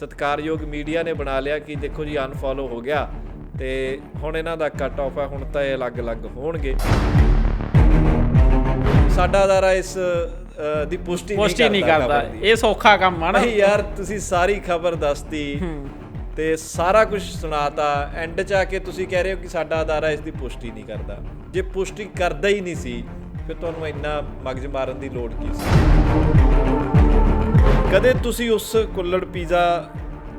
ਸਤਿਕਾਰਯੋਗ ਮੀਡੀਆ ਨੇ ਬਣਾ ਲਿਆ ਕਿ ਦੇਖੋ ਜੀ ਅਨਫੋਲੋ ਹੋ ਗਿਆ ਤੇ ਹੁਣ ਇਹਨਾਂ ਦਾ ਕੱਟ ਆਫ ਹੈ ਹੁਣ ਤਾਂ ਇਹ ਅਲੱਗ-ਅਲੱਗ ਹੋਣਗੇ। ਸਾਡਾ ਅਦਾਰਾ ਇਸ ਦੀ ਪੁਸ਼ਟੀ ਪੁਸ਼ਟੀ ਨਹੀਂ ਕਰਦਾ। ਇਹ ਸੌਖਾ ਕੰਮ ਆ ਨਾ। ਨਹੀਂ ਯਾਰ ਤੁਸੀਂ ਸਾਰੀ ਖਬਰ ਦੱਸਤੀ ਤੇ ਸਾਰਾ ਕੁਝ ਸੁਣਾਤਾ ਐਂਡ ਚ ਆ ਕੇ ਤੁਸੀਂ ਕਹਿ ਰਹੇ ਹੋ ਕਿ ਸਾਡਾ ਅਦਾਰਾ ਇਸ ਦੀ ਪੁਸ਼ਟੀ ਨਹੀਂ ਕਰਦਾ। ਜੇ ਪੁਸ਼ਟੀ ਕਰਦਾ ਹੀ ਨਹੀਂ ਸੀ ਫਿਰ ਤੁਹਾਨੂੰ ਇੰਨਾ ਮਗਜ ਮਾਰਨ ਦੀ ਲੋੜ ਕੀ ਸੀ? ਕਦੇ ਤੁਸੀਂ ਉਸ ਕੁੱਲੜ ਪੀਜ਼ਾ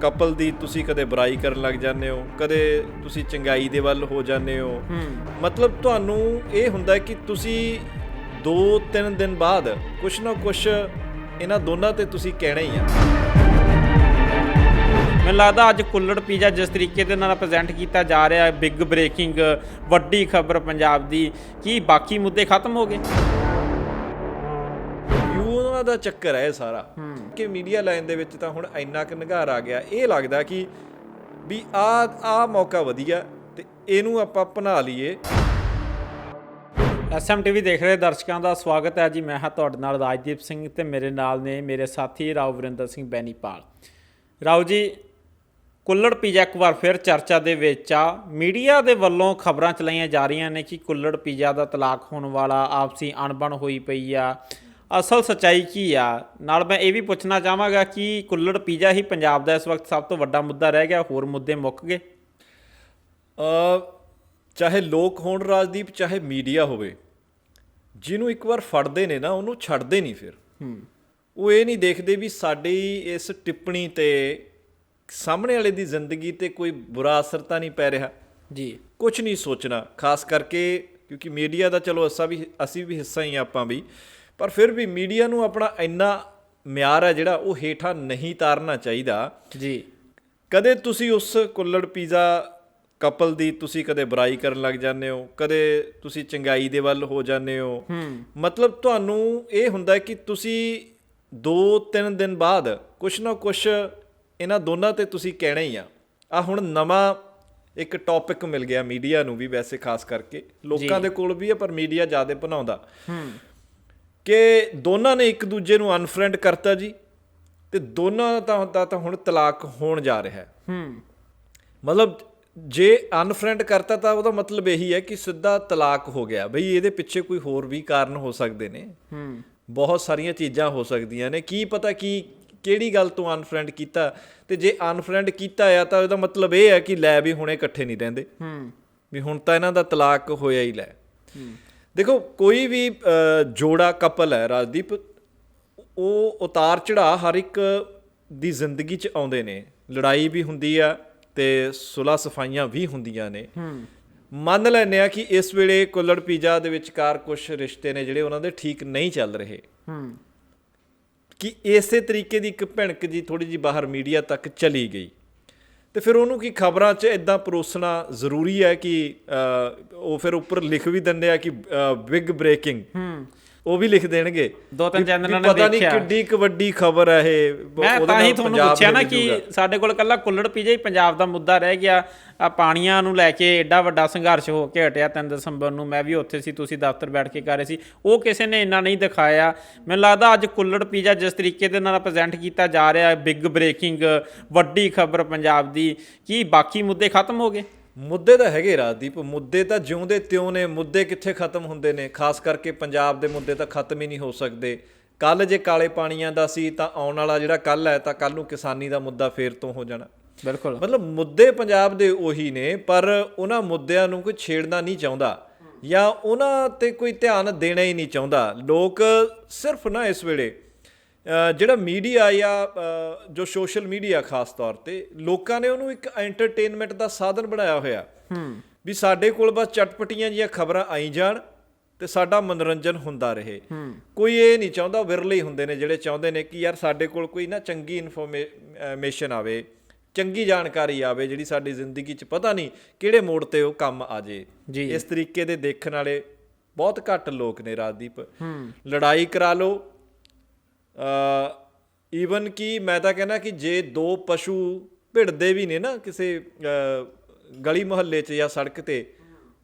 ਕਪਲ ਦੀ ਤੁਸੀਂ ਕਦੇ ਬੁਰਾਈ ਕਰਨ ਲੱਗ ਜਾਂਦੇ ਹੋ? ਕਦੇ ਤੁਸੀਂ ਚੰਗਾਈ ਦੇ ਵੱਲ ਹੋ ਜਾਂਦੇ ਹੋ? ਮਤਲਬ ਤੁਹਾਨੂੰ ਇਹ ਹੁੰਦਾ ਕਿ ਤੁਸੀਂ 2-3 ਦਿਨ ਬਾਅਦ ਕੁਛ ਨਾ ਕੁਛ ਇਹਨਾਂ ਦੋਨਾਂ ਤੇ ਤੁਸੀਂ ਕਹਿਣਾ ਹੀ ਆ। ਮੈਨੂੰ ਲੱਗਦਾ ਅੱਜ ਕੁੱਲੜ ਪੀਜ਼ਾ ਜਿਸ ਤਰੀਕੇ ਦੇ ਨਾਲ ਪ੍ਰੈਜ਼ੈਂਟ ਕੀਤਾ ਜਾ ਰਿਹਾ ਹੈ ਬਿਗ ਬ੍ਰੇਕਿੰਗ ਵੱਡੀ ਖਬਰ ਪੰਜਾਬ ਦੀ ਕੀ ਬਾਕੀ ਮੁੱਦੇ ਖਤਮ ਹੋ ਗਏ? ਵਿਊਆਂ ਦਾ ਚੱਕਰ ਹੈ ਇਹ ਸਾਰਾ। ਕਿ ਮੀਡੀਆ ਲਾਈਨ ਦੇ ਵਿੱਚ ਤਾਂ ਹੁਣ ਇੰਨਾ ਕੁ ਨਿਘਾਰ ਆ ਗਿਆ। ਇਹ ਲੱਗਦਾ ਕਿ ਵੀ ਆ ਆ ਮੌਕਾ ਵਧੀਆ ਤੇ ਇਹਨੂੰ ਆਪਾਂ ਬਣਾ ਲਈਏ। ਐਸਐਮਟੀਵੀ ਦੇਖ ਰਹੇ ਦਰਸ਼ਕਾਂ ਦਾ ਸਵਾਗਤ ਹੈ ਜੀ। ਮੈਂ ਹਾਂ ਤੁਹਾਡੇ ਨਾਲ ਰਾਜਦੀਪ ਸਿੰਘ ਤੇ ਮੇਰੇ ਨਾਲ ਨੇ ਮੇਰੇ ਸਾਥੀ ਰਾਓ ਵਰਿੰਦਰ ਸਿੰਘ ਬੈਨੀਪਾਲ। ਰਾਓ ਜੀ, ਕੁੱਲੜ ਪੀਜ਼ਾ ਇੱਕ ਵਾਰ ਫਿਰ ਚਰਚਾ ਦੇ ਵਿੱਚ ਆ। ਮੀਡੀਆ ਦੇ ਵੱਲੋਂ ਖਬਰਾਂ ਚਲਾਈਆਂ ਜਾ ਰਹੀਆਂ ਨੇ ਕਿ ਕੁੱਲੜ ਪੀਜ਼ਾ ਦਾ ਤਲਾਕ ਹੋਣ ਵਾਲਾ ਆਪਸੀ ਅਣਬਣ ਹੋਈ ਪਈ ਆ। ਅਸਲ ਸਚਾਈ ਕੀ ਆ? ਨਾਲ ਮੈਂ ਇਹ ਵੀ ਪੁੱਛਣਾ ਚਾਹਾਂਗਾ ਕਿ ਕੁੱਲੜ ਪੀਜ਼ਾ ਹੀ ਪੰਜਾਬ ਦਾ ਇਸ ਵਕਤ ਸਭ ਤੋਂ ਵੱਡਾ ਮੁੱਦਾ ਰਹਿ ਗਿਆ ਹੋਰ ਮੁੱਦੇ ਮੁੱਕ ਗਏ? ਅ ਚਾਹੇ ਲੋਕ ਹੋਣ ਰਾਜਦੀਪ ਚਾਹੇ ਮੀਡੀਆ ਹੋਵੇ ਜਿਹਨੂੰ ਇੱਕ ਵਾਰ ਫੜਦੇ ਨੇ ਨਾ ਉਹਨੂੰ ਛੱਡਦੇ ਨਹੀਂ ਫਿਰ। ਉਹ ਇਹ ਨਹੀਂ ਦੇਖਦੇ ਵੀ ਸਾਡੀ ਇਸ ਟਿੱਪਣੀ ਤੇ ਸਾਹਮਣੇ ਵਾਲੇ ਦੀ ਜ਼ਿੰਦਗੀ ਤੇ ਕੋਈ ਬੁਰਾ ਅਸਰ ਤਾਂ ਨਹੀਂ ਪੈ ਰਿਹਾ? ਜੀ। ਕੁਝ ਨਹੀਂ ਸੋਚਣਾ ਖਾਸ ਕਰਕੇ ਕਿਉਂਕਿ ਮੀਡੀਆ ਦਾ ਚਲੋ ਅਸਾਂ ਵੀ ਅਸੀਂ ਵੀ ਹਿੱਸਾ ਹੀ ਹਾਂ ਆਪਾਂ ਵੀ। ਪਰ ਫਿਰ ਵੀ ਮੀਡੀਆ ਨੂੰ ਆਪਣਾ ਇੰਨਾ ਮਿਆਰ ਹੈ ਜਿਹੜਾ ਉਹ ਹੇਠਾਂ ਨਹੀਂ ਤਾਰਨਾ ਚਾਹੀਦਾ। ਜੀ। ਕਦੇ ਤੁਸੀਂ ਉਸ ਕੁੱਲੜ ਪੀਜ਼ਾ ਕਪਲ ਦੀ ਤੁਸੀਂ ਕਦੇ ਬੁਰਾਈ ਕਰਨ ਲੱਗ ਜਾਂਦੇ ਹੋ? ਕਦੇ ਤੁਸੀਂ ਚੰਗਾਈ ਦੇ ਵੱਲ ਹੋ ਜਾਂਦੇ ਹੋ? ਮਤਲਬ ਤੁਹਾਨੂੰ ਇਹ ਹੁੰਦਾ ਕਿ ਤੁਸੀਂ 2-3 ਦਿਨ ਬਾਅਦ ਕੁਛ ਨਾ ਕੁਛ ਇਹਨਾਂ ਦੋਨਾਂ ਤੇ ਤੁਸੀਂ ਕਹਿਣਾ ਹੀ ਆ। ਆ ਹੁਣ ਨਵਾਂ ਇੱਕ ਟੌਪਿਕ ਮਿਲ ਗਿਆ ਮੀਡੀਆ ਨੂੰ ਵੀ ਵੈਸੇ ਖਾਸ ਕਰਕੇ। ਲੋਕਾਂ ਦੇ ਕੋਲ ਵੀ ਹੈ ਪਰ ਮੀਡੀਆ ਜ਼ਿਆਦਾ ਬਣਾਉਂਦਾ। ਕਿ ਦੋਨਾਂ ਨੇ ਇੱਕ ਦੂਜੇ ਨੂੰ ਅਨਫਰੈਂਡ ਕਰਤਾ ਜੀ ਤੇ ਦੋਨਾਂ ਦਾ ਤਾਂ ਤਾਂ ਹੁਣ ਤਲਾਕ ਹੋਣ ਜਾ ਰਿਹਾ। ਹੈ। ਹੂੰ ਮਤਲਬ ਜੇ ਅਨਫਰੈਂਡ ਕਰਤਾ ਤਾਂ ਉਹਦਾ ਮਤਲਬ ਇਹੀ ਹੈ ਕਿ ਸਿੱਧਾ ਤਲਾਕ ਹੋ ਗਿਆ। ਬਈ ਇਹਦੇ ਪਿੱਛੇ ਕੋਈ ਹੋਰ ਵੀ ਕਾਰਨ ਹੋ ਸਕਦੇ ਨੇ। ਹੂੰ। ਬਹੁਤ ਸਾਰੀਆਂ ਚੀਜ਼ਾਂ ਹੋ ਸਕਦੀਆਂ ਨੇ। ਕੀ ਪਤਾ ਕੀ ਕਿਹੜੀ ਗੱਲ ਤੋਂ ਅਨਫਰੈਂਡ ਕੀਤਾ? ਤੇ ਜੇ ਅਨਫਰੈਂਡ ਕੀਤਾ ਆ ਤਾਂ ਉਹਦਾ ਮਤਲਬ ਇਹ ਹੈ ਕਿ ਲੈ ਵੀ ਹੁਣੇ ਇਕੱਠੇ ਨਹੀਂ ਰਹਿੰਦੇ। ਹੂੰ। ਵੀ ਹੁਣ ਤਾਂ ਇਹਨਾਂ ਦਾ ਤਲਾਕ ਹੋਇਆ ਹੀ ਲੈ। ਦੇਖੋ ਕੋਈ ਵੀ ਜੋੜਾ ਕਪਲ ਹੈ ਰਾਜਦੀਪ ਉਹ ਉਤਾਰ ਚੜਾ ਹਰ ਇੱਕ ਦੀ ਜ਼ਿੰਦਗੀ 'ਚ ਆਉਂਦੇ ਨੇ। ਲੜਾਈ ਵੀ ਹੁੰਦੀ ਆ ਤੇ ਸੁਲਾ ਸਫਾਈਆਂ ਵੀ ਹੁੰਦੀਆਂ ਨੇ। ਮੰਨ ਲੈਂਦੇ ਆ ਕਿ ਇਸ ਵੇਲੇ ਕੁੱਲੜ ਪੀਜ਼ਾ ਦੇ ਵਿਚਕਾਰ ਕੁਝ ਰਿਸ਼ਤੇ ਨੇ ਜਿਹੜੇ ਉਹਨਾਂ ਦੇ ਠੀਕ ਨਹੀਂ ਚੱਲ ਰਹੇ। ਹੂੰ। ਕਿ ਇਸੇ ਤਰੀਕੇ ਦੀ ਇੱਕ ਭਿਣਕ ਜੀ ਥੋੜੀ ਜੀ ਬਾਹਰ ਮੀਡੀਆ ਤੱਕ ਚਲੀ ਗਈ। ਤੇ ਫਿਰ ਉਹਨੂੰ ਕੀ ਖਬਰਾਂ 'ਚ ਇਦਾਂ ਪਰੋਸਣਾ ਜ਼ਰੂਰੀ ਹੈ ਕਿ ਉਹ ਫਿਰ ਉੱਪਰ ਲਿਖ ਵੀ ਦਿੰਦੇ ਆ ਕਿ ਬਿਗ ਬ੍ਰੇਕਿੰਗ ਉਹ ਵੀ ਲਿਖ ਦੇਣਗੇ। ਦੋ ਤਿੰਨ ਚੈਨਲਾਂ ਨੇ ਪਤਾ ਨਹੀਂ। ਕਿੱਡੀ ਕੁ ਵੱਡੀ ਖਬਰ ਹੈ ਇਹ। ਮੈਂ ਤਾਂ ਹੀ ਤੁਹਾਨੂੰ ਪੁੱਛਿਆ ਨਾ ਕਿ। ਸਾਡੇ ਕੋਲ ਕੱਲਾ ਕੁੱਲੜ ਪੀਜਾ ਹੀ ਪੰਜਾਬ ਦਾ ਮੁੱਦਾ ਰਹਿ ਗਿਆ। ਆ ਪਾਣੀਆਂ ਨੂੰ ਲੈ ਕੇ ਐਡਾ ਵੱਡਾ ਸੰਘਰਸ਼ ਹੋ ਕੇ ਹਟਿਆ 3 ਦਸੰਬਰ ਨੂੰ। ਮੈਂ ਵੀ ਉੱਥੇ ਸੀ ਤੁਸੀਂ ਦਫ਼ਤਰ ਬੈਠ ਕੇ ਕਰ ਰਹੇ ਸੀ। ਉਹ ਕਿਸੇ ਨੇ ਇੰਨਾ ਨਹੀਂ ਦਿਖਾਇਆ। ਮੈਨੂੰ ਲੱਗਦਾ ਅੱਜ ਕੁੱਲੜ ਪੀਜਾ ਜਿਸ ਤਰੀਕੇ ਦੇ ਨਾਲ ਪ੍ਰੈਜ਼ੈਂਟ ਕੀਤਾ ਜਾ ਰਿਹਾ ਹੈ ਬਿਗ ਬ੍ਰੇਕਿੰਗ ਵੱਡੀ ਖਬਰ ਪੰਜਾਬ ਦੀ ਕੀ ਬਾਕੀ ਮੁੱਦੇ ਖਤਮ ਹੋ ਗਏ? ਮੁੱਦੇ ਤਾਂ ਹੈਗੇ ਰਾਜਦੀਪ ਮੁੱਦੇ ਤਾਂ ਜਿਉਂਦੇ ਤਿਉਂ ਨੇ ਮੁੱਦੇ ਕਿੱਥੇ ਖਤਮ ਹੁੰਦੇ ਨੇ? ਖਾਸ ਕਰਕੇ ਪੰਜਾਬ ਦੇ ਮੁੱਦੇ ਤਾਂ ਖਤਮ ਹੀ ਨਹੀਂ ਹੋ ਸਕਦੇ। ਕੱਲ ਜੇ ਕਾਲੇ ਪਾਣੀਆਂ ਦਾ ਸੀ ਤਾਂ ਆਉਣ ਵਾਲਾ ਜਿਹੜਾ ਕੱਲ ਹੈ ਤਾਂ ਕੱਲ ਨੂੰ ਕਿਸਾਨੀ ਦਾ ਮੁੱਦਾ ਫੇਰ ਤੋਂ ਹੋ ਜਾਣਾ। ਬਿਲਕੁਲ। ਮਤਲਬ ਮੁੱਦੇ ਪੰਜਾਬ ਦੇ ਉਹੀ ਨੇ ਪਰ ਉਹਨਾਂ ਮੁੱਦਿਆਂ ਨੂੰ ਕੋਈ ਛੇੜਨਾ ਨਹੀਂ ਚਾਹੁੰਦਾ ਜਾਂ ਉਹਨਾਂ ਤੇ ਕੋਈ ਧਿਆਨ ਦੇਣਾ ਹੀ ਨਹੀਂ ਚਾਹੁੰਦਾ। ਲੋਕ ਸਿਰਫ ਨਾ ਇਸ ਵੇਲੇ ਜਿਹੜਾ ਮੀਡੀਆ ਜਾਂ ਅ, ਜੋ ਸੋਸ਼ਲ ਮੀਡੀਆ ਖਾਸ ਤੌਰ ਤੇ ਲੋਕਾਂ ਨੇ ਉਹਨੂੰ ਇੱਕ ਐਂਟਰਟੇਨਮੈਂਟ ਦਾ ਸਾਧਨ ਬਣਾਇਆ ਹੋਇਆ। ਹੂੰ। ਵੀ ਸਾਡੇ ਕੋਲ ਬਸ ਚਟਪਟੀਆਂ ਜੀਆਂ ਖਬਰਾਂ ਆਈ ਜਾਣ ਤੇ ਸਾਡਾ ਮਨੋਰੰਜਨ ਹੁੰਦਾ ਰਹੇ। ਕੋਈ ਇਹ ਨਹੀਂ ਚਾਹੁੰਦਾ ਵਿਰਲੇ ਹੀ ਹੁੰਦੇ ਨੇ ਜਿਹੜੇ ਚਾਹੁੰਦੇ ਨੇ ਕਿ ਯਾਰ ਸਾਡੇ ਕੋਲ ਕੋਈ ਨਾ ਚੰਗੀ ਇਨਫੋਰਮੇਸ਼ਨ ਆਵੇ ਚੰਗੀ ਜਾਣਕਾਰੀ ਆਵੇ ਜਿਹੜੀ ਸਾਡੀ ਜ਼ਿੰਦਗੀ 'ਚ ਪਤਾ ਨਹੀਂ ਕਿਹੜੇ ਮੋੜ ਤੇ ਉਹ ਕੰਮ ਆ ਜੇ। ਜੀ। ਇਸ ਤਰੀਕੇ ਦੇ ਦੇਖਣ ਵਾਲੇ ਬਹੁਤ ਘੱਟ ਲੋਕ ਨੇ ਰਾਜਦੀਪ। ਲੜਾਈ ਕਰਾ ਲਓ ਈਵਨ ਕਿ ਮੈਂ ਤਾਂ ਕਹਿੰਦਾ ਕਿ ਜੇ ਦੋ ਪਸ਼ੂ ਭਿੜਦੇ ਵੀ ਨੇ ਨਾ ਕਿਸੇ ਗਲੀ ਮੁਹੱਲੇ 'ਚ ਜਾਂ ਸੜਕ ਤੇ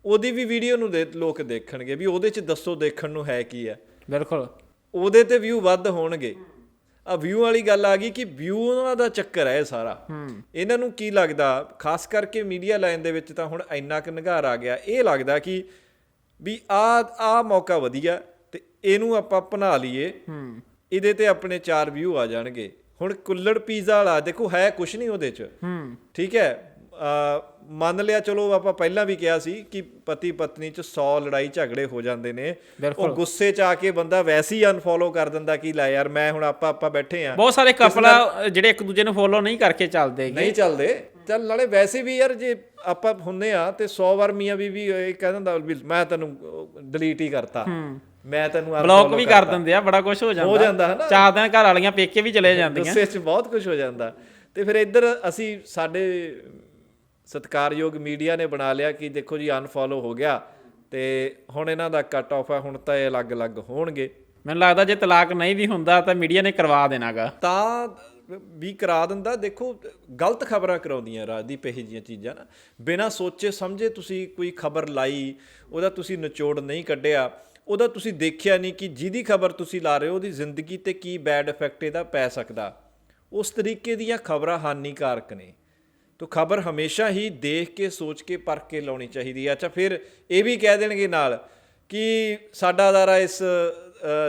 ਉਹਦੀ ਵੀ ਵੀਡੀਓ ਨੂੰ ਲੋਕ ਦੇਖਣਗੇ ਵੀ ਉਹਦੇ 'ਚ ਦੱਸੋ ਦੇਖਣ ਨੂੰ ਹੈ ਕੀ ਹੈ। ਬਿਲਕੁਲ। ਉਹਦੇ ਤੇ ਵਿਊ ਵੱਧ ਹੋਣਗੇ। ਆ ਵਿਊ ਵਾਲੀ ਗੱਲ ਆ ਗਈ ਕਿ ਵਿਊਆਂ ਦਾ ਚੱਕਰ ਹੈ ਇਹ ਸਾਰਾ। ਇਹਨਾਂ ਨੂੰ ਕੀ ਲੱਗਦਾ? ਖਾਸ ਕਰਕੇ ਮੀਡੀਆ ਲਾਈਨ ਦੇ ਵਿੱਚ ਤਾਂ ਹੁਣ ਇੰਨਾ ਕੁ ਨਿਗਾਰ ਆ ਗਿਆ। ਇਹ ਲੱਗਦਾ ਕਿ ਵੀ ਆ ਆ ਮੌਕਾ ਵਧੀਆ ਤੇ ਇਹਨੂੰ ਆਪਾਂ ਬਣਾ ਲਈਏ। ਇਹਦੇ ਤੇ ਆਪਣੇ ਚਾਰ ਵਿਊ ਆ ਜਾਣਗੇ। ਹੁਣ ਕੁੱਲੜ ਪੀਜ਼ਾ ਵਾਲਾ ਦੇਖੋ ਹੈ ਕੁਛ ਨਹੀਂ ਉਹਦੇ ਚ। ਠੀਕ ਹੈ? ਆ ਮੰਨ ਲਿਆ ਚਲੋ ਆਪਾਂ ਪਹਿਲਾਂ ਵੀ ਕਿਹਾ ਸੀ ਕਿ ਪਤੀ ਪਤਨੀ ਚ 100 ਲੜਾਈ ਝਗੜੇ ਹੋ ਜਾਂਦੇ ਨੇ। ਉਹ ਗੁੱਸੇ ਚ ਆ ਕੇ ਬੰਦਾ ਵੈਸੇ ਹੀ ਅਨਫੋਲੋ ਕਰ ਦਿੰਦਾ ਕਿ ਲੈ ਯਾਰ ਮੈਂ ਹੁਣ ਆਪਾਂ ਆਪਾਂ ਬੈਠੇ ਆ ਬਹੁਤ ਸਾਰੇ ਕਪਲ ਜਿਹੜੇ ਇੱਕ ਦੂਜੇ ਨੂੰ ਫੋਲੋ ਨਹੀਂ ਕਰਕੇ ਚੱਲਦੇ ਨਹੀਂ ਚੱਲਦੇ। ਚੱਲ ਨਾਲੇ ਵੈਸੇ ਵੀ ਯਾਰ ਜੇ ਆਪਾਂ ਹੁੰਨੇ ਆ ਤੇ 100 ਵਾਰ ਮੀਆਂ ਬੀਬੀ ਇਹ ਕਹਿ ਦਿੰਦਾ ਮੈਂ ਤੈਨੂੰ ਡਿਲੀਟ ਹੀ ਕਰਤਾ। ਮੈਂ ਤੈਨੂੰ ਬਲੌਕ unfollow ਵੀ ਕਰ ਦਿੰਦੇ ਆ ਬੜਾ ਕੁਝ ਹੋ ਜਾਂਦਾ। ਹੋ ਜਾਂਦਾ ਹੈ ਨਾ ਚਾਰ ਦਿਨ ਘਰ ਵਾਲੀਆਂ ਪੇਕੇ ਵੀ ਚਲੇ ਜਾਂਦੀਆਂ। ਗੁੱਸੇ 'ਚ ਬਹੁਤ ਕੁਝ ਹੋ ਜਾਂਦਾ। ਤੇ ਫਿਰ ਇੱਧਰ ਅਸੀਂ ਸਾਡੇ ਸਤਿਕਾਰਯੋਗ ਮੀਡੀਆ ਨੇ ਬਣਾ ਲਿਆ ਕਿ ਦੇਖੋ ਜੀ ਅਨਫੋਲੋ ਹੋ ਗਿਆ ਤੇ ਹੁਣ ਇਹਨਾਂ ਦਾ ਕੱਟ ਆਫ ਹੈ ਹੁਣ ਤਾਂ ਇਹ ਅਲੱਗ-ਅਲੱਗ ਹੋਣਗੇ। ਮੈਨੂੰ ਲੱਗਦਾ ਜੇ ਤਲਾਕ ਨਹੀਂ ਵੀ ਹੁੰਦਾ ਤਾਂ ਮੀਡੀਆ ਨੇ ਕਰਵਾ ਦੇਣਾਗਾ। ਤਾਂ ਵੀ ਕਰਾ ਦਿੰਦਾ। ਦੇਖੋ ਗਲਤ ਖਬਰਾਂ ਕਰਾਉਂਦੀਆਂ ਰਾਜਦੀਪ ਇਹੋ ਜਿਹੀਆਂ ਚੀਜ਼ਾਂ ਨਾ। ਬਿਨਾਂ ਸੋਚੇ ਸਮਝੇ ਤੁਸੀਂ ਕੋਈ ਖਬਰ ਲਾਈ ਉਹਦਾ ਤੁਸੀਂ ਨਿਚੋੜ ਨਹੀਂ ਕੱਢਿਆ। ਉਹਦਾ ਤੁਸੀਂ ਦੇਖਿਆ ਨਹੀਂ ਕਿ ਜਿਹਦੀ ਖਬਰ ਤੁਸੀਂ ਲਾ ਰਹੇ ਹੋ ਉਹਦੀ ਜ਼ਿੰਦਗੀ ਤੇ ਕੀ ਬੈਡ ਇਫੈਕਟ ਇਹਦਾ ਪੈ ਸਕਦਾ। ਉਸ ਤਰੀਕੇ ਦੀਆਂ ਖਬਰਾਂ ਹਾਨੀਕਾਰਕ ਨੇ। ਤੋ ਖਬਰ ਹਮੇਸ਼ਾ ਹੀ ਦੇਖ ਕੇ ਸੋਚ ਕੇ ਪਰਖ ਕੇ ਲਾਉਣੀ ਚਾਹੀਦੀ ਹੈ। ਅੱਛਾ ਫਿਰ ਇਹ ਵੀ ਕਹਿ ਦੇਣਗੇ ਨਾਲ ਕਿ ਸਾਡਾ ਅਦਾਰਾ ਇਸ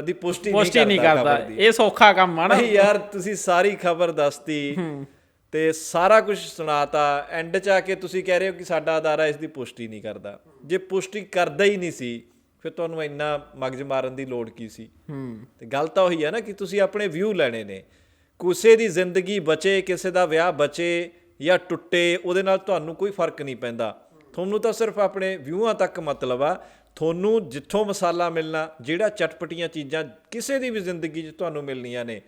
ਦੀ ਪੁਸ਼ਟੀ ਨਹੀਂ ਕਰਦਾ ਇਹ ਸੌਖਾ ਕੰਮ ਆ ਨਾ। ਨਹੀਂ ਯਾਰ ਤੁਸੀਂ ਸਾਰੀ ਖਬਰ ਦੱਸਤੀ ਤੇ ਸਾਰਾ ਕੁਝ ਸੁਣਾਤਾ। ਐਂਡ ਚ ਆ ਕੇ ਤੁਸੀਂ ਕਹਿ ਰਹੇ ਹੋ ਕਿ ਸਾਡਾ ਅਦਾਰਾ ਇਸ ਦੀ ਪੁਸ਼ਟੀ ਨਹੀਂ ਕਰਦਾ। ਜੇ ਪੁਸ਼ਟੀ ਕਰਦਾ ਹੀ ਨਹੀਂ ਸੀ ਫਿਰ ਤੁਹਾਨੂੰ ਇੰਨਾ ਮਗਜ ਮਾਰਨ ਦੀ ਲੋੜ ਕੀ ਸੀ? ਤੇ ਗੱਲ ਤਾਂ ਉਹੀ ਹੈ ਨਾ ਕਿ ਤੁਸੀਂ ਆਪਣੇ ਵਿਊ ਲੈਣੇ ਨੇ। ਕਿਸੇ ਦੀ ਜ਼ਿੰਦਗੀ ਬਚੇ ਕਿਸੇ ਦਾ ਵਿਆਹ ਬਚੇ ਜਾਂ ਟੁੱਟੇ ਉਹਦੇ ਨਾਲ ਤੁਹਾਨੂੰ ਕੋਈ ਫ਼ਰਕ ਨਹੀਂ ਪੈਂਦਾ। ਤੁਹਾਨੂੰ ਤਾਂ ਸਿਰਫ ਆਪਣੇ ਵਿਊਆਂ ਤੱਕ ਮਤਲਬ ਆ। ਤੁਹਾਨੂੰ ਜਿੱਥੋਂ ਮਸਾਲਾ ਮਿਲਣਾ ਜਿਹੜਾ ਚਟਪਟੀਆਂ ਚੀਜ਼ਾਂ ਕਿਸੇ ਦੀ ਵੀ ਜ਼ਿੰਦਗੀ 'ਚ ਤੁਹਾਨੂੰ ਮਿਲਣੀਆਂ ਨੇ।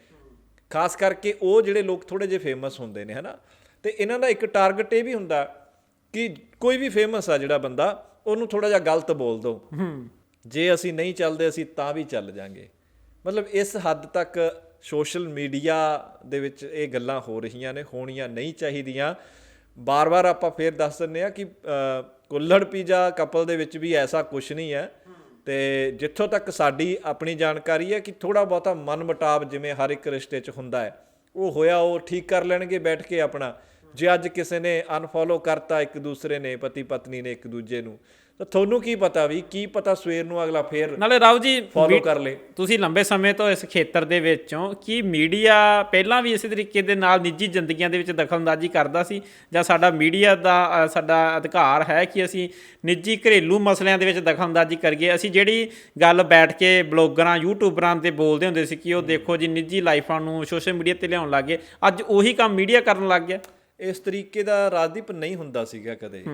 ਖਾਸ ਕਰਕੇ ਉਹ ਜਿਹੜੇ ਲੋਕ ਥੋੜੇ ਜਿਹੇ ਫੇਮਸ ਹੁੰਦੇ ਨੇ ਹਨਾ? ਤੇ ਇਹਨਾਂ ਦਾ ਇੱਕ ਟਾਰਗੇਟ ਇਹ ਵੀ ਹੁੰਦਾ ਕਿ ਕੋਈ ਵੀ ਫੇਮਸ ਆ ਜਿਹੜਾ ਬੰਦਾ ਉਹਨੂੰ ਥੋੜਾ ਜਿਹਾ ਗਲਤ ਬੋਲ ਦੋ ਜੇ ਅਸੀਂ ਨਹੀਂ ਚੱਲਦੇ ਅਸੀਂ ਤਾਂ ਵੀ ਚੱਲ ਜਾਾਂਗੇ। ਮਤਲਬ ਇਸ ਹੱਦ ਤੱਕ ਸੋਸ਼ਲ ਮੀਡੀਆ ਦੇ ਵਿੱਚ ਇਹ ਗੱਲਾਂ ਹੋ ਰਹੀਆਂ ਨੇ ਹੋਣੀਆਂ ਨਹੀਂ ਚਾਹੀਦੀਆਂ। ਬਾਰ-ਬਾਰ ਆਪਾਂ ਫੇਰ ਦੱਸ ਦਿੰਨੇ ਆ ਕਿ ਅ, ਕੁੱਲੜ ਪੀਜਾ ਕਪਲ ਦੇ ਵਿੱਚ ਵੀ ਐਸਾ ਕੁਝ ਨਹੀਂ ਹੈ। ਤੇ ਜਿੱਥੋਂ ਤੱਕ ਸਾਡੀ ਆਪਣੀ ਜਾਣਕਾਰੀ ਹੈ ਕਿ ਥੋੜਾ ਬਹੁਤਾ ਮਨਮਟਾਵ ਜਿਵੇਂ ਹਰ ਇੱਕ ਰਿਸ਼ਤੇ 'ਚ ਹੁੰਦਾ ਹੈ ਉਹ ਹੋਇਆ ਉਹ ਠੀਕ ਕਰ ਲੈਣਗੇ ਬੈਠ ਕੇ ਆਪਣਾ। ਜੇ ਅੱਜ ਕਿਸੇ ਨੇ ਅਨਫੋਲੋ ਕਰਤਾ ਇੱਕ ਦੂਸਰੇ ਨੇ ਪਤੀ ਪਤਨੀ ਨੇ ਇੱਕ ਦੂਜੇ ਨੂੰ ਤਾਂ ਤੁਹਾਨੂੰ ਕੀ ਪਤਾ ਵੀ ਕੀ ਪਤਾ ਸਵੇਰ ਨੂੰ ਅਗਲਾ ਫੇਰ ਨਾਲੇ ਰਾਵ ਜੀ ਫੋਲੋ ਕਰ ਲੇ। ਤੁਸੀਂ ਲੰਬੇ ਸਮੇਂ ਤੋਂ ਇਸ ਖੇਤਰ ਦੇ ਵਿੱਚੋਂ ਕੀ ਮੀਡੀਆ ਪਹਿਲਾਂ ਵੀ ਇਸੇ ਤਰੀਕੇ ਦੇ ਨਾਲ ਨਿੱਜੀ ਜ਼ਿੰਦਗੀਆਂ ਦੇ ਵਿੱਚ ਦਖਲਅੰਦਾਜ਼ੀ ਕਰਦਾ ਸੀ? ਜਾਂ ਸਾਡਾ ਮੀਡੀਆ ਦਾ ਸਾਡਾ ਅਧਿਕਾਰ ਹੈ ਕਿ ਅਸੀਂ ਨਿੱਜੀ ਘਰੇਲੂ ਮਸਲਿਆਂ ਦੇ ਵਿੱਚ ਦਖਲਅੰਦਾਜ਼ੀ ਕਰੀਏ? ਅਸੀਂ ਜਿਹੜੀ ਗੱਲ ਬੈਠ ਕੇ ਬਲੌਗਰਾਂ ਯੂਟਿਊਬਰਾਂ ਤੇ ਬੋਲਦੇ ਹੁੰਦੇ ਸੀ ਕਿ ਉਹ ਦੇਖੋ ਜੀ ਨਿੱਜੀ ਲਾਈਫਾਂ ਨੂੰ ਸੋਸ਼ਲ ਮੀਡੀਆ ਤੇ ਲਿਆਉਣ ਲੱਗੇ ਅੱਜ ਉਹੀ ਕੰਮ ਮੀਡੀਆ ਕਰਨ ਲੱਗ ਗਿਆ। ਇਸ ਤਰੀਕੇ ਦਾ ਰਾਜਦੀਪ ਨਹੀਂ ਹੁੰਦਾ ਸੀਗਾ ਕਦੇ।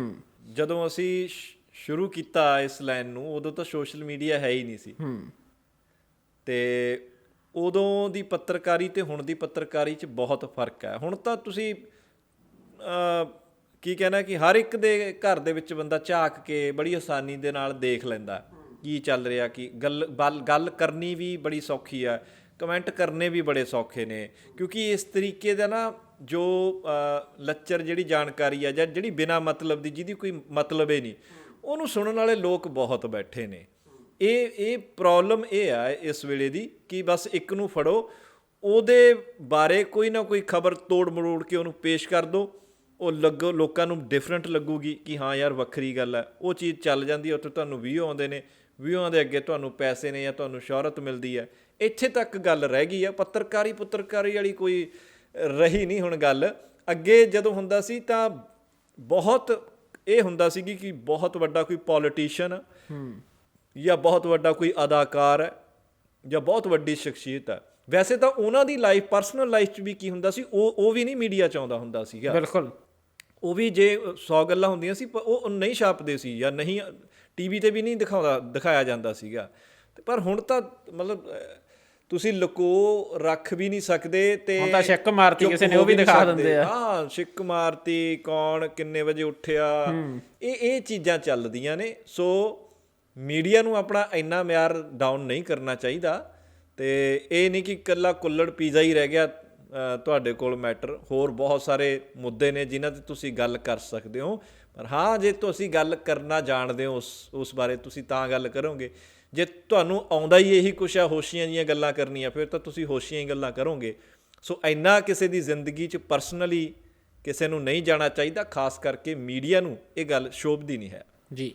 ਜਦੋਂ ਅਸੀਂ ਸ਼ੁਰੂ ਕੀਤਾ ਇਸ ਲਾਈਨ ਨੂੰ ਉਦੋਂ ਤਾਂ ਸੋਸ਼ਲ ਮੀਡੀਆ ਹੈ ਹੀ ਨਹੀਂ ਸੀ। ਤੇ ਉਦੋਂ ਦੀ ਪੱਤਰਕਾਰੀ ਤੇ ਹੁਣ ਦੀ ਪੱਤਰਕਾਰੀ 'ਚ ਬਹੁਤ ਫ਼ਰਕ ਹੈ। ਹੁਣ ਤਾਂ ਤੁਸੀਂ ਕੀ ਕਹਿਣਾ ਕਿ ਹਰ ਇੱਕ ਦੇ ਘਰ ਦੇ ਵਿੱਚ ਬੰਦਾ ਝਾਕ ਕੇ ਬੜੀ ਆਸਾਨੀ ਦੇ ਨਾਲ ਦੇਖ ਲੈਂਦਾ। ਕੀ ਚੱਲ ਰਿਹਾ ਕੀ ਗੱਲ ਗੱਲ ਕਰਨੀ ਵੀ ਬੜੀ ਸੌਖੀ ਆ ਕਮੈਂਟ ਕਰਨੇ ਵੀ ਬੜੇ ਸੌਖੇ ਨੇ। ਕਿਉਂਕਿ ਇਸ ਤਰੀਕੇ ਦਾ ਨਾ ਜੋ ਲੱਚਰ ਜਿਹੜੀ ਜਾਣਕਾਰੀ ਆ ਜਾਂ ਜਿਹੜੀ ਬਿਨਾ ਮਤਲਬ ਦੀ ਜਿਹਦੀ ਕੋਈ ਮਤਲਬ ਹੀ ਨਹੀਂ, ਉਹਨੂੰ ਸੁਣਨ ਵਾਲੇ ਲੋਕ ਬਹੁਤ ਬੈਠੇ ਨੇ। ਇਹ ਇਹ ਪ੍ਰੋਬਲਮ ਇਹ ਆ ਇਸ ਵੇਲੇ ਦੀ ਕਿ ਬਸ ਇੱਕ ਨੂੰ ਫੜੋ, ਉਹਦੇ ਬਾਰੇ ਕੋਈ ਨਾ ਕੋਈ ਖਬਰ ਤੋੜ ਮਰੋੜ ਕੇ ਉਹਨੂੰ ਪੇਸ਼ ਕਰ ਦਿਓ ਉਹ ਲੱਗੋ, ਲੋਕਾਂ ਨੂੰ ਡਿਫਰੈਂਟ ਲੱਗੂਗੀ ਕਿ ਹਾਂ ਯਾਰ ਵੱਖਰੀ ਗੱਲ ਹੈ ਉਹ ਚੀਜ਼ ਚੱਲ ਜਾਂਦੀ ਹੈ ਉੱਥੇ ਤੁਹਾਨੂੰ ਵੀਊ ਆਉਂਦੇ ਨੇ। ਵੀਊਆਂ ਦੇ ਅੱਗੇ ਤੁਹਾਨੂੰ ਪੈਸੇ ਨੇ ਜਾਂ ਤੁਹਾਨੂੰ ਸ਼ੋਹਰਤ ਮਿਲਦੀ ਹੈ ਇੱਥੇ ਤੱਕ ਗੱਲ ਰਹਿ ਗਈ ਆ ਪੱਤਰਕਾਰੀ ਪੁੱਤਰਕਾਰੀ ਵਾਲੀ ਕੋਈ ਰਹੀ ਨਹੀਂ ਹੁਣ ਗੱਲ। ਅੱਗੇ ਜਦੋਂ ਹੁੰਦਾ ਸੀ ਤਾਂ ਬਹੁਤ ਇਹ ਹੁੰਦਾ ਸੀ ਕਿ ਬਹੁਤ ਵੱਡਾ ਕੋਈ ਪੋਲੀਟੀਸ਼ੀਅਨ ਜਾਂ ਬਹੁਤ ਵੱਡਾ ਕੋਈ ਅਦਾਕਾਰ ਜਾਂ ਬਹੁਤ ਵੱਡੀ ਸ਼ਖਸੀਅਤ ਹੈ। ਵੈਸੇ ਤਾਂ ਉਹਨਾਂ ਦੀ ਲਾਈਫ ਪਰਸਨਲ ਲਾਈਫ 'ਚ ਵੀ ਕੀ ਹੁੰਦਾ ਸੀ ਉਹ ਉਹ ਵੀ ਨਹੀਂ ਮੀਡੀਆ 'ਚ ਆਉਂਦਾ ਹੁੰਦਾ ਸੀਗਾ। ਬਿਲਕੁਲ। ਉਹ ਵੀ ਜੇ 100 ਗੱਲਾਂ ਹੁੰਦੀਆਂ ਸੀ ਪਰ ਉਹ ਨਹੀਂ ਛਾਪਦੇ ਸੀ ਜਾਂ ਨਹੀਂ ਟੀਵੀ ਤੇ ਵੀ ਨਹੀਂ ਦਿਖਾਉਂਦਾ ਦਿਖਾਇਆ ਜਾਂਦਾ ਸੀਗਾ। ਪਰ ਹੁਣ ਤਾਂ ਮਤਲਬ ਤੁਸੀਂ ਲੁਕੋ ਰੱਖ ਵੀ ਨਹੀਂ ਸਕਦੇ ਤੇ ਹੁਣ ਤਾਂ ਛਿੱਕ ਮਾਰਤੀ ਕਿਸੇ ਨੇ, ਉਹ ਵੀ ਦਿਖਾ। ਦਿੰਦੇ ਆ। ਹਾਂ ਛਿੱਕ ਮਾਰਤੀ ਕੌਣ ਕਿੰਨੇ ਵਜੇ ਉੱਠਿਆ। ਇਹ ਇਹ ਚੀਜ਼ਾਂ ਚੱਲਦੀਆਂ ਨੇ। ਸੋ ਮੀਡੀਆ ਨੂੰ ਆਪਣਾ ਇੰਨਾ ਮਿਆਰ ਡਾਊਨ ਨਹੀਂ ਕਰਨਾ ਚਾਹੀਦਾ ਤੇ ਇਹ ਨਹੀਂ ਕਿ ਇਕੱਲਾ ਕੁੱਲੜ ਪੀਜ਼ਾ ਹੀ ਰਹਿ ਗਿਆ ਤੁਹਾਡੇ ਕੋਲ ਮੈਟਰ। ਹੋਰ ਬਹੁਤ ਸਾਰੇ ਮੁੱਦੇ ਨੇ ਜਿਨ੍ਹਾਂ ਤੇ ਤੁਸੀਂ ਗੱਲ ਕਰ ਸਕਦੇ ਹੋ। ਪਰ ਹਾਂ ਜੇ ਤੁਸੀਂ ਗੱਲ ਕਰਨਾ ਜਾਣਦੇ ਹੋ ਉਸ ਉਸ ਬਾਰੇ ਤੁਸੀਂ ਤਾਂ ਗੱਲ ਕਰੋਗੇ। ਜੇ ਤੁਹਾਨੂੰ ਆਉਂਦਾ ਹੀ ਇਹੀ ਕੁਛ ਆ, ਹੋਸ਼ੀਆਂ ਜੀਆਂ ਗੱਲਾਂ ਕਰਨੀਆਂ, ਫਿਰ ਤਾਂ ਤੁਸੀਂ ਹੋਸ਼ੀਆਂ ਹੀ ਗੱਲਾਂ ਕਰੋਗੇ। ਸੋ ਇੰਨਾ ਕਿਸੇ ਦੀ ਜ਼ਿੰਦਗੀ 'ਚ ਪਰਸਨਲੀ ਕਿਸੇ ਨੂੰ ਨਹੀਂ ਜਾਣਾ ਚਾਹੀਦਾ, ਖਾਸ ਕਰਕੇ ਮੀਡੀਆ ਨੂੰ, ਇਹ ਗੱਲ ਸ਼ੋਭਦੀ ਨਹੀਂ ਹੈ। ਜੀ।